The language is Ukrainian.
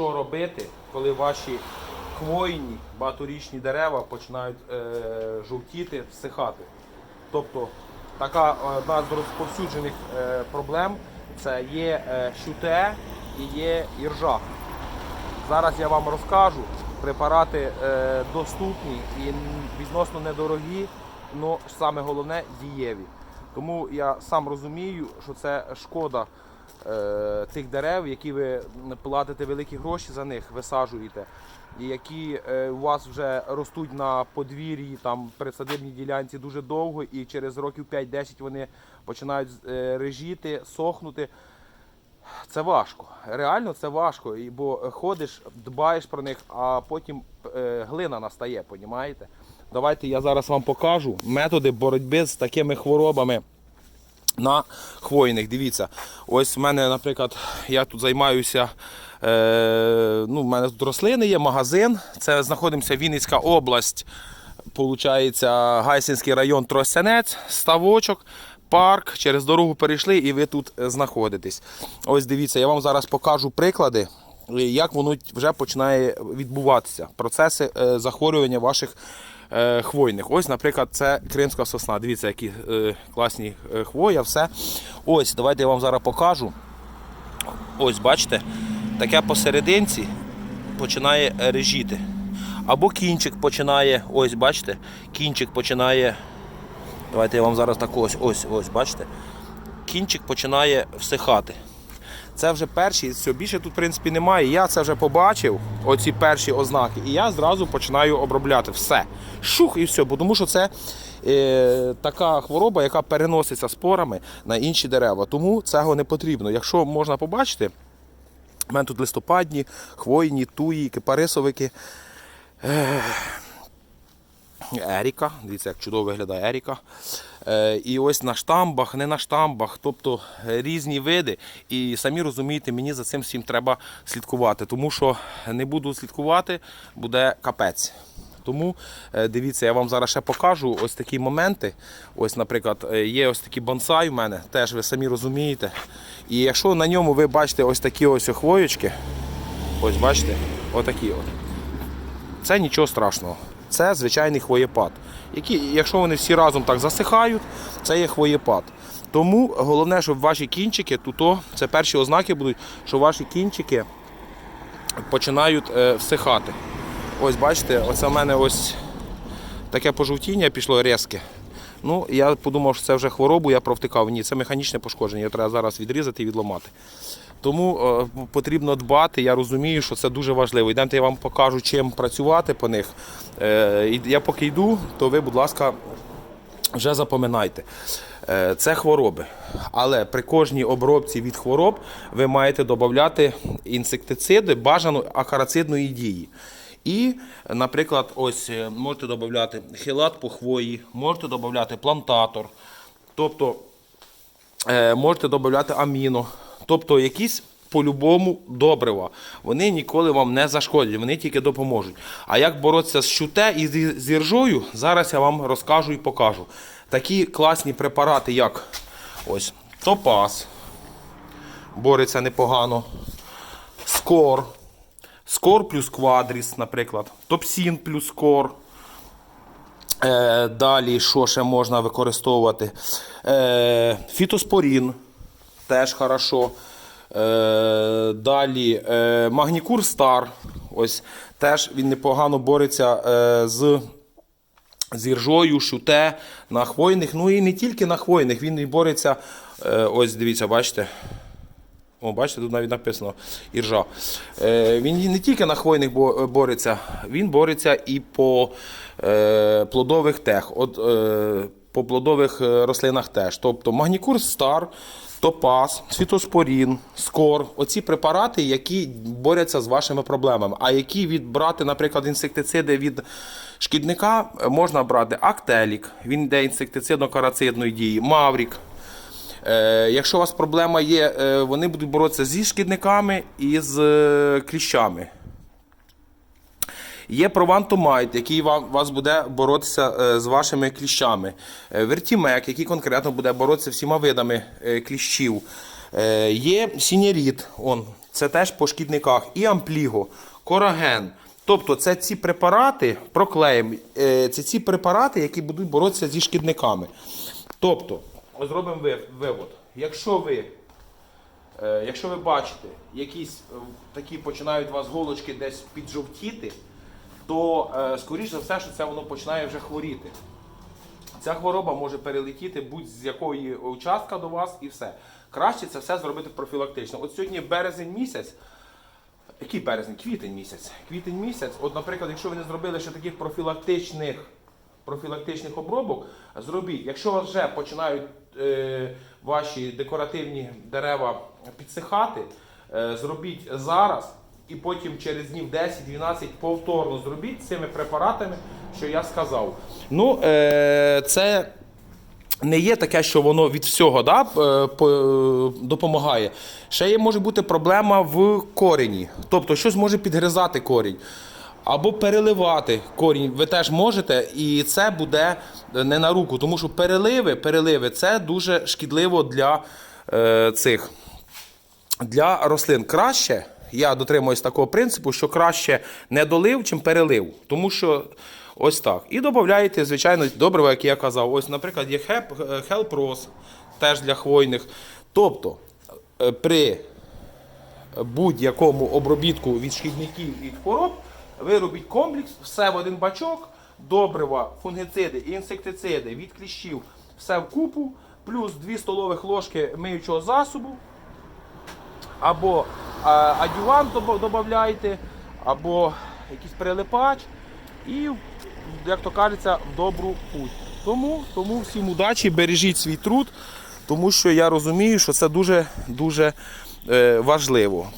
що робити, коли ваші хвойні багаторічні дерева починають е, жовтіти, всихати. Тобто така одна з розповсюджених е, проблем це є е, щуте і є іржа. Зараз я вам розкажу. Препарати е, доступні і відносно недорогі, але саме головне дієві. Тому я сам розумію, що це шкода е, тих дерев, які ви платите великі гроші за них, висаджуєте, і які е, у вас вже ростуть на подвір'ї, там присадибній ділянці дуже довго, і через років 5-10 вони починають е, режіти, сохнути. Це важко. Реально це важко. Бо ходиш, дбаєш про них, а потім е, глина настає, понімаєте? Давайте я зараз вам покажу методи боротьби з такими хворобами на хвойних. Дивіться, ось в мене, наприклад, я тут займаюся. Е, ну, в мене тут рослини є, магазин. Це знаходимося Вінницька область. Получається, Гайсинський район Тростянець, ставочок, парк. Через дорогу перейшли і ви тут знаходитесь. Ось дивіться, я вам зараз покажу приклади, як воно вже починає відбуватися. Процеси е, захворювання ваших хвойних. Ось, наприклад, це кримська сосна. Дивіться, які е, класні е, хвоя, все. Ось, давайте я вам зараз покажу. Ось, бачите, таке посерединці починає режіти. Або кінчик починає, ось бачите, кінчик починає. Давайте я вам зараз так ось, ось, ось, бачите. Кінчик починає всихати. Це вже перші, все, більше тут, в принципі, немає. Я це вже побачив, оці перші ознаки, і я зразу починаю обробляти все. Шух і все, бо тому що це е, така хвороба, яка переноситься спорами на інші дерева. Тому цього не потрібно. Якщо можна побачити, у мене тут листопадні, хвойні, туї, кипарисовики. Еріка. Дивіться, як чудово виглядає Еріка. Е, і ось на штамбах, не на штамбах, тобто різні види. І самі розумієте, мені за цим всім треба слідкувати. Тому що не буду слідкувати, буде капець. Тому е, дивіться, я вам зараз ще покажу ось такі моменти. Ось, наприклад, е, є ось такі бонсай у мене, теж ви самі розумієте. І якщо на ньому ви бачите ось такі ось хвоєчки, ось бачите, отакі от. Це нічого страшного. Це звичайний хвоєпад. Які, якщо вони всі разом так засихають, це є хвоєпад. Тому головне, щоб ваші кінчики, туто, це перші ознаки будуть, що ваші кінчики починають е, всихати. Ось бачите, оце в мене ось таке пожовтіння пішло різке. Ну, я подумав, що це вже хворобу, я провтикав. Ні, це механічне пошкодження, його треба зараз відрізати і відломати. Тому е, потрібно дбати. Я розумію, що це дуже важливо. Йдемте, я вам покажу, чим працювати по них. Е, я поки йду, то ви, будь ласка, вже запоминайте. Е, Це хвороби. Але при кожній обробці від хвороб ви маєте додати інсектициди бажано акарацидної дії. І, наприклад, ось е, можете додати хілат по хвої, можете додати плантатор. Тобто е, можете додати аміно. Тобто якісь по-любому добрива. Вони ніколи вам не зашкодять, вони тільки допоможуть. А як боротися з щуте і з іржою, зараз я вам розкажу і покажу. Такі класні препарати, як ось топаз, бореться непогано, скор, скор плюс квадріс, наприклад, топсін плюс скор. Е, далі, що ще можна використовувати? Е, фітоспорін теж хорошо. Е, далі е, Магнікур Стар. Ось теж він непогано бореться е, з, з іржою, шуте на хвойних. Ну і не тільки на хвойних, він і бореться. Е, ось дивіться, бачите. О, бачите, тут навіть написано іржа. Е, він не тільки на хвойних бо- бореться, він бореться і по е, плодових тех. От, е, по плодових е, рослинах теж. Тобто Магнікур Стар, Топаз, Світоспорін, Скор. Оці препарати, які борються з вашими проблемами. А які відбрати, наприклад, інсектициди від шкідника, е, можна брати Актелік, він йде інсектицидно-карацидної дії, Маврік. Е, якщо у вас проблема є, е, вони будуть боротися зі шкідниками і з е, кліщами. Є провантомайт, який вас буде боротися з вашими кліщами. Вертімек, який конкретно буде боротися всіма видами кліщів. Є сінєрід, он, це теж по шкідниках, і ампліго, кораген. Тобто це ці препарати, проклеїм, е, це ці препарати, які будуть боротися зі шкідниками. Тобто, зробимо ви- вивод. Якщо ви Е, Якщо ви бачите, якісь е, такі починають у вас голочки десь піджовтіти, то е, скоріш за все, що це воно починає вже хворіти. Ця хвороба може перелетіти будь-з якої участка до вас і все. Краще це все зробити профілактично. От сьогодні березень місяць. Який березень? Квітень місяць. Квітень місяць. От, наприклад, якщо ви не зробили ще таких профілактичних, профілактичних обробок, зробіть. Якщо вже починають е, ваші декоративні дерева підсихати, е, зробіть зараз і потім через днів 10-12 повторно зробіть цими препаратами, що я сказав. Ну, е, це не є таке, що воно від всього да, допомагає. Ще є може бути проблема в корені. Тобто щось може підгризати корінь. Або переливати корінь ви теж можете, і це буде не на руку, тому що переливи, переливи це дуже шкідливо для е, цих для рослин краще. Я дотримуюсь такого принципу, що краще не долив, чим перелив. Тому що ось так. І додаєте, звичайно, добрива, як я казав. Ось, наприклад, є хелпрос, теж для хвойних. Тобто, е, при будь-якому обробітку від шкідників і хвороб, ви робіть комплекс, все в один бачок, добрива, фунгициди, інсектициди від кліщів, все в купу, плюс 2 столових ложки миючого засобу, або адювант додавайте, або якийсь прилипач, і, як то кажеться, в добру путь. Тому, тому всім удачі, бережіть свій труд, тому що я розумію, що це дуже дуже е, важливо.